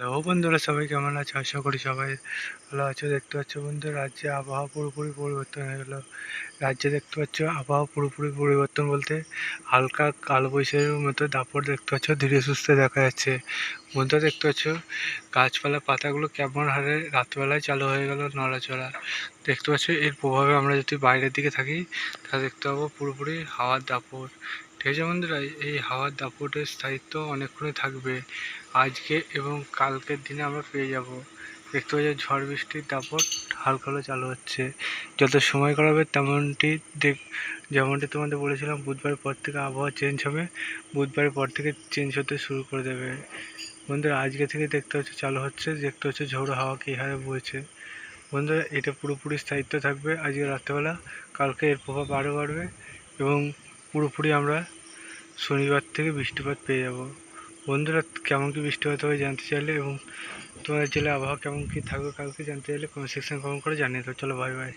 Hello বন্ধুরা, সবাই কেমন আছে? আশা করি সবাই ভালো আছো। দেখতে পাচ্ছ বন্ধু রাজ্যে আবহাওয়া পুরোপুরি পরিবর্তন হয়ে গেলো। রাজ্যে দেখতে পাচ্ছ আবহাওয়া পুরোপুরি পরিবর্তন বলতে হালকা কালবৈশাখীর মতো দাপট দেখতে পাচ্ছ, ধীরে সুস্থে দেখা যাচ্ছে। বন্ধুরা, দেখতে পাচ্ছ গাছপালা পাতাগুলো কেমন হারে রাতবেলায় চালু হয়ে গেল নড়াচড়া। দেখতে পাচ্ছ এর প্রভাবে আমরা যদি বাইরের দিকে থাকি, তাহলে দেখতে পাবো পুরোপুরি হাওয়ার দাপট। ঠিক আছে বন্ধুরা এই হাওয়ার দাপটের স্থায়িত্ব অনেকক্ষণই থাকবে। আজকে এবং কালকের দিনে আমরা পেয়ে যাব। দেখতে পাচ্ছি ঝড় বৃষ্টির দাপট হালকা হলে চালু হচ্ছে। যত সময় করাবে তেমনটি দেখ, যেমনটি তোমাদের বলেছিলাম, বুধবার পর থেকে আবহাওয়া চেঞ্জ হবে। বুধবারের পর থেকে চেঞ্জ হতে শুরু করে দেবে। বন্ধুরা, আজকে থেকে দেখতে হচ্ছে চালু হচ্ছে। দেখতে হচ্ছে ঝোড়ো হাওয়া কী হারে বইছে। বন্ধুরা, এটা পুরোপুরি স্থায়িত্ব থাকবে। আজকে রাত্রেবেলা, কালকে এর প্রভাব আরও বাড়বে এবং পুরোপুরি আমরা শনিবার থেকে বৃষ্টিপাত পেয়ে যাব। বন্ধুরা, কেমন কী বৃষ্টিপাত হবে জানতে চাইলে এবং তোমাদের জেলায় আবহাওয়া কেমন কী থাকবে কালকে জানতে চাইলে কমেন্ট সেকশন কমেন্ট করে জানিয়ে দাও। চলো বাই বাই